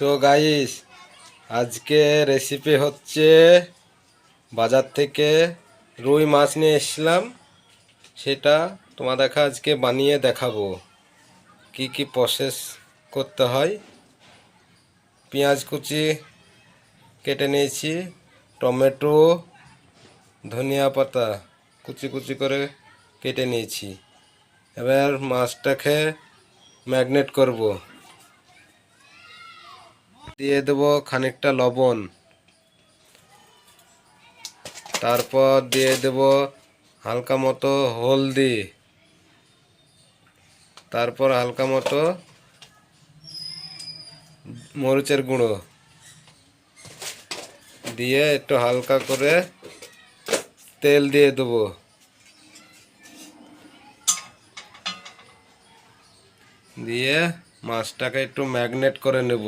So guys আজকে recipe হচ্ছে বাজার থেকে রুই মাছ নিয়ে এসেছিলাম। সেটা তোমার দেখা আজকে বানিয়ে দেখাবো। কি কি প্রসেস করতে হয়। পেঁয়াজ কুচি কেটে নিয়েছি, টমেটো, ধনিয়া পাতা কুচি কুচি করে কেটে নিয়েছি। এবার মাছটাকে ম্যাগনেট করব। দিয়ে দেবো খানিকটা লবণ। তারপর দিয়ে দেব হালকা মতো হলদি। তারপর হালকা মতো মরিচের গুঁড়ো। দিয়ে একটু হালকা করে তেল দিয়ে দেবো। দিয়ে মাছটাকে একটু ম্যাগনেট করে নেব।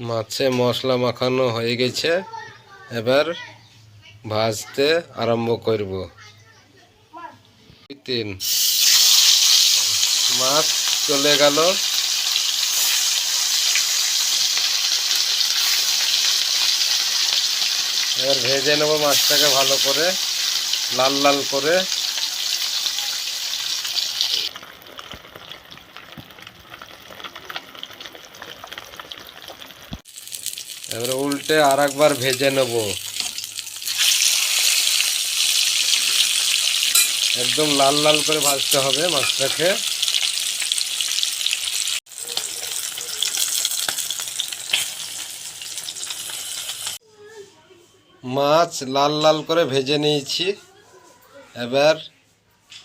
মাছে মশলা মাখানো হয়ে গেছে। এবার ভাজতে আরম্ভ করব। তিন। মাছ চলে গেল। এবার ভেজে নেব মাছটাকে ভালো করে, লাল লাল করে। এবারে উল্টে আর একবার ভেজে নেব। একদম লাল লাল করে ভাজতে হবে মাছটাকে। মাছ লাল লাল করে ভেজে নিয়েছি। এবার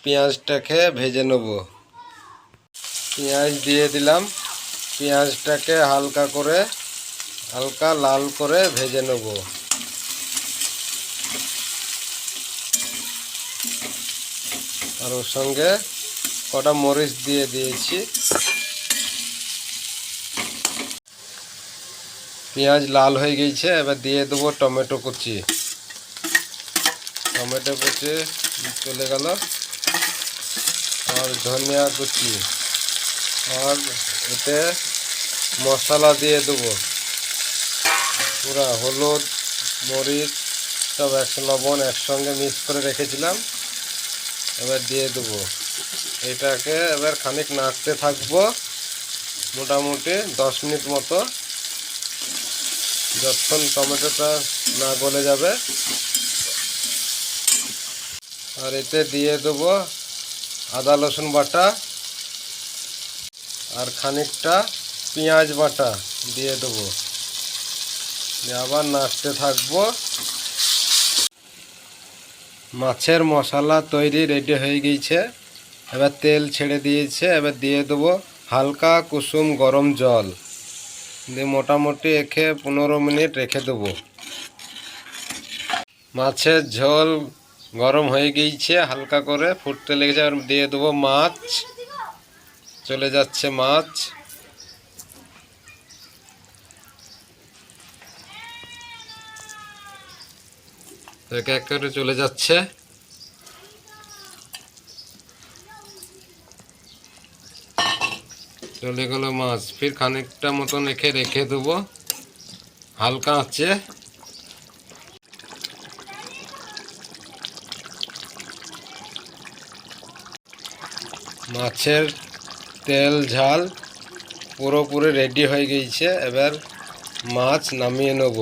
পেঁয়াজটাকে ভেজে নেব। পেঁয়াজ দিয়ে দিলাম। পেঁয়াজটাকে হালকা করে হালকা লাল করে ভেজে নেব। আর ওর সঙ্গে কটা মরিচ দিয়ে দিয়েছি। পেঁয়াজ লাল হয়ে গেছে এবার দিয়ে দেবো টমেটো কুচি। টমেটো কুচি চলে গেল। আর ধনিয়া কুচি। আর এতে মশলা দিয়ে দেবো। পুরা হলুদ, মরিচ, সব একশো লবণ একসঙ্গে মিক্স করে রেখেছিলাম। এবার দিয়ে দেবো। এটাকে এবার খানিক নাড়তে থাকব, মোটামুটি দশ মিনিট মতো। যতক্ষণ টমেটোটা না গলে যাবে। আর এতে দিয়ে দেবো আদা, রসুন বাটা আর খানিকটা পেঁয়াজ বাটা দিয়ে দেবো। আবার নাড়তে থাকব। মাছের মশলা তৈরি রেডি হয়ে গিয়েছে এবার তেল ছেড়ে দিয়েছে, এবার দিয়ে দেবো হালকা কুসুম গরম জল। দিয়ে মোটামুটি এখে পনেরো মিনিট রেখে দেবো। মাছের ঝোল গরম হয়ে গিয়েছে হালকা করে ফুটতে লেগেছে। আর দিয়ে দেবো মাছ। চলে যাচ্ছে মাছ। এক এক করে চলে যাচ্ছে। চলে গেল মাছ। ফির খানিকটা মতন রেখে রেখে দেবো। হালকা আছে। মাছের তেল, ঝাল পুরোপুরি রেডি হয়ে গিয়েছে। এবার মাছ নামিয়ে নেব।